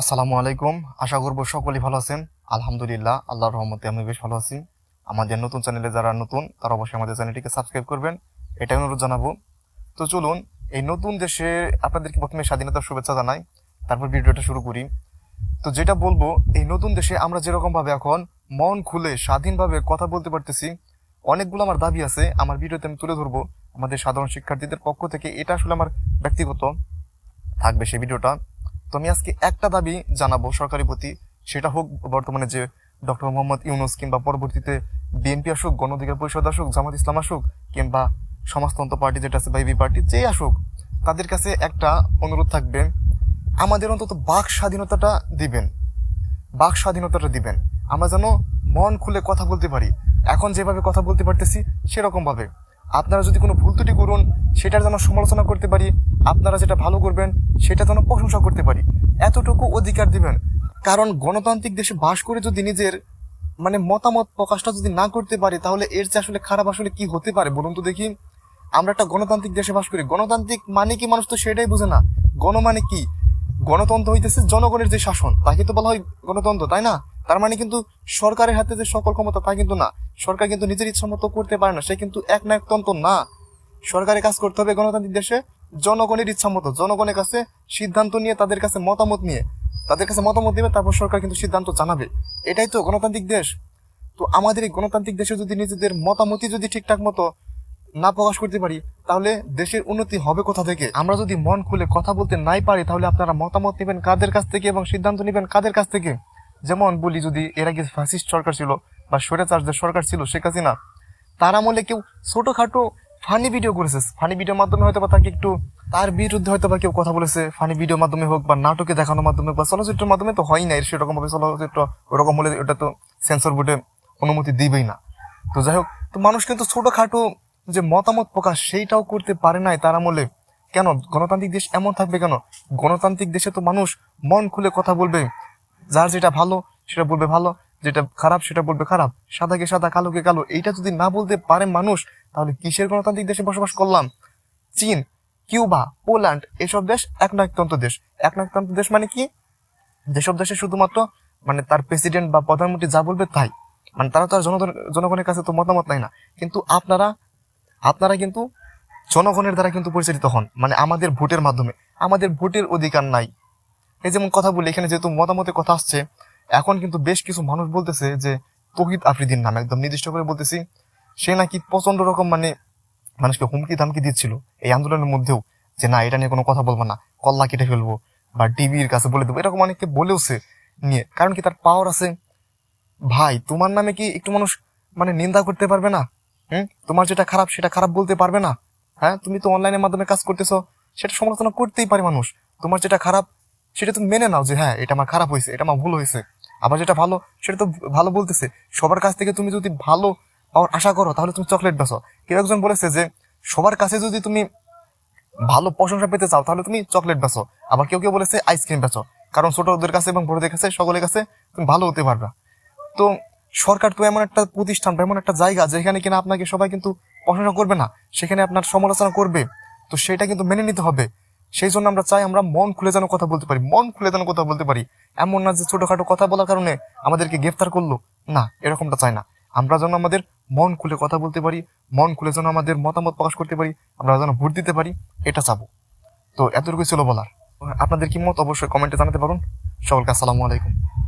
আসসালামু আলাইকুম। আশা করব সকলেই ভালো আছেন। আলহামদুলিল্লাহ, আল্লাহর রহমতে আমি বেশ ভালো আছি। আমাদের নতুন চ্যানেলে যারা নতুন, তারা অবশ্যই আমাদের চ্যানেলটিকে সাবস্ক্রাইব করবেন। এটাই অনুরোধ জানাব। তো চলুন, এই নতুন দেশে আপনাদেরকে প্রথমে স্বাধীনতার শুভেচ্ছা জানাই, তারপর ভিডিওটা শুরু করি। তো যেটা বলব, এই নতুন দেশে আমরা যেরকম ভাবে এখন মন খুলে স্বাধীনভাবে কথা বলতে পারতেছি, অনেকগুলো আমার দাবি আছে, আমার ভিডিওতে আমি তুলে ধরবো। আমাদের সাধারণ শিক্ষার্থীদের পক্ষ থেকে এটা আসলে আমার ব্যক্তিগত থাকবে সেই ভিডিওটা। তো আমি আজকে একটা দাবি জানাব সরকারি প্রতি। সেটা হোক বর্তমানে যে ডক্টর মোহাম্মদ ইউনুস কিংবা পরবর্তীতে বিএনপি আসুক গণ অধিকার পরিষদ আসুক, জামাত ইসলাম আসুক, কিংবা সমাজতন্ত্র পার্টি, যেটা আছে বাইবি পার্টি, যেই আসুক, তাদের কাছে একটা অনুরোধ থাকবে, আমাদের অন্তত বাক স্বাধীনতাটা দিবেন। বাক স্বাধীনতাটা দিবেন। আমরা যেন মন খুলে কথা বলতে পারি। এখন যেভাবে কথা বলতে পারতেছি সেরকম ভাবে আপনারা যদি কোনো ভুল ত্রুটি করুন, সেটার যেন সমালোচনা করতে পারি, আপনারা যেটা ভালো করবেন, সেটা যেন প্রশংসা করতে পারি। এতটুকু অধিকার দিবেন। কারণ গণতান্ত্রিক দেশে বাস করে যদি নিজের মানে মতামত প্রকাশটা যদি না করতে পারি, তাহলে এর চেয়ে আসলে খারাপ আসলে কি হতে পারে বলুন তো দেখি। আমরা একটা গণতান্ত্রিক দেশে বাস করি। গণতান্ত্রিক মানে কি মানুষ তো সেটাই বোঝে না। গণ মানে কি? গণতন্ত্র হইতেছে জনগণের যে শাসন। তাকে তো বলা হয় গণতন্ত্র, তাই না? তার মানে কিন্তু সরকারের হাতে যে সকল ক্ষমতা তা কিন্তু না। সরকার কিন্তু নিজের ইচ্ছা মতো করতে পারে না। সে কিন্তু এক না একতন্ত্র না। সরকারের কাজ করতে হবে গণতান্ত্রিক দেশে। জনগণের ইচ্ছা মতো, জনগণের কাছে সিদ্ধান্ত নিয়ে, তাদের কাছে মতামত নিয়ে, তাদের কাছে মতামত দিবে, তারপর সরকার কিন্তু সিদ্ধান্ত জানাবে। এটাই তো গণতান্ত্রিক দেশ। তো আমাদের এই গণতান্ত্রিক দেশে যদি নিজেদের মতামতই যদি ঠিকঠাক মতো না প্রকাশ করতে পারি, তাহলে দেশের উন্নতি হবে কোথা থেকে? আমরা যদি মন খুলে কথা বলতে নাই পারি, তাহলে আপনারা মতামত নেবেন কাদের কাছ থেকে এবং সিদ্ধান্ত নেবেন কাদের কাছ থেকে? যেমন বলি যদি এর আগে ফ্যাসিস্ট সরকার ছিল বা স্বৈরাচার্যের সরকার ছিল শেখ হাসিনা, তার আমলে কেউ ছোটখাটো ফানি ভিডিও করেছে। ফানি ভিডিওর মাধ্যমে হয়তো বা তাকে একটু, তার বিরুদ্ধে হয়তো বা কেউ কথা বলেছে। ফানি ভিডিওর মাধ্যমে হোক বা নাটকে দেখানোর মাধ্যমে বা চলচ্চিত্রের মাধ্যমে তো হয় না। এর সেরকম ভাবে চলচ্চিত্র ওরকম হলে ওটা তো সেন্সর বোর্ডে অনুমতি দিবেই না। তো যাই হোক, তো মানুষ কিন্তু ছোটখাটো যে মতামত প্রকাশ সেইটাও করতে পারে নাই তার আমলে। কেন? গণতান্ত্রিক দেশ এমন থাকবে কেন? গণতান্ত্রিক দেশে তো মানুষ মন খুলে কথা বলবে। যার যেটা ভালো, সেটা বলবে ভালো, যেটা খারাপ, সেটা বলবে খারাপ। সাদাকে সাদা কালোকে কালো, এইটা যদি না বলতে পারে মানুষ, তাহলে কিসের গণতান্ত্রিক দেশে বসবাস করলাম? চীন, কিউবা, পোল্যান্ড, এসব দেশ একনায়কতন্ত্র দেশ। একনায়কতন্ত্র দেশ মানে কি? যেসব দেশে শুধুমাত্র মানে তার প্রেসিডেন্ট বা প্রধানমন্ত্রী যা বলবে তাই। মানে তারা তো আর জনগণ, জনগণের কাছে তো মতামত নাই না। কিন্তু আপনারা আপনারা কিন্তু জনগণের দ্বারা কিন্তু পরিচালিত হন মানে আমাদের ভোটের মাধ্যমে। আমাদের ভোটের অধিকার নাই। এই যেমন কথা বলি, এখানে যেহেতু মতামতের কথা আসছে, এখন কিন্তু বেশ কিছু মানুষ বলতেছে যে তহিদ আফ্রিদির নাম একদম নির্দিষ্ট করে বলতেছি। সে নাকি প্রচণ্ড রকম মানে মানুষকে হুমকি ধামকি দিচ্ছিল এই আন্দোলনের মধ্যেও যে না, এটা নিয়ে কোনো কথা বলব না, কল্লা কেটে ফেলব বা ডিবির কাছে বলে দেবো, এরকম অনেকে বলেওছে নিয়ে। কারণ কি তার পাওয়ার আছে? ভাই, তোমার নামে কি একটু মানুষ মানে নিন্দা করতে পারবে না? হুম? তোমার যেটা খারাপ, সেটা খারাপ বলতে পারবে না? হ্যাঁ? তুমি তো অনলাইনের মাধ্যমে কাজ করতেছো, সেটা সমালোচনা করতেই পারে মানুষ। তোমার যেটা খারাপ সেটা তুমি মেনে নাও যে হ্যাঁ এটা আমার খারাপ হয়েছে, এটা আমার ভুল হয়েছে। আবার যেটা ভালো, সেটা তো ভালো বলতেছে। সবার কাছ থেকে তুমি যদি ভালো পাওয়ার আশা করো, তাহলে তুমি চকলেট বেচো। কেউ একজন বলেছে যে, সবার কাছে যদি তুমি ভালো প্রশংসা পেতে চাও, তাহলে তুমি চকলেট বেচো। আবার কেউ কেউ বলেছে আইসক্রিম বেচো। কারণ ছোটদের কাছে এবং বড়দের কাছে, সকলের কাছে তুমি ভালো হতে পারবে। তো সরকার তো এমন একটা প্রতিষ্ঠান বা এমন একটা জায়গা যেখানে কিনা আপনাকে সবাই কিন্তু প্রশংসা করবে না, সেখানে আপনার সমালোচনা করবে। তো সেটা কিন্তু মেনে নিতে হবে। সেই জন্য আমরা চাই আমরা মন খুলে যেন কথা বলতে পারি, মন খুলে যেন কথা বলতে পারি। এমন না যে ছোটখাটো কথা বলার কারণে আমাদেরকে গ্রেফতার করল। না, এরকমটা চাই না। আমরা যেন আমাদের মন খুলে কথা বলতে পারি, মন খুলে যেন আমাদের মতামত প্রকাশ করতে পারি, আমরা যেন ভোট দিতে পারি, এটা চাবো। তো এতটুকুই ছিল বলার। আপনাদের কি মত অবশ্যই কমেন্টে জানাতে পারুন। সকলকে আসসালামু আলাইকুম।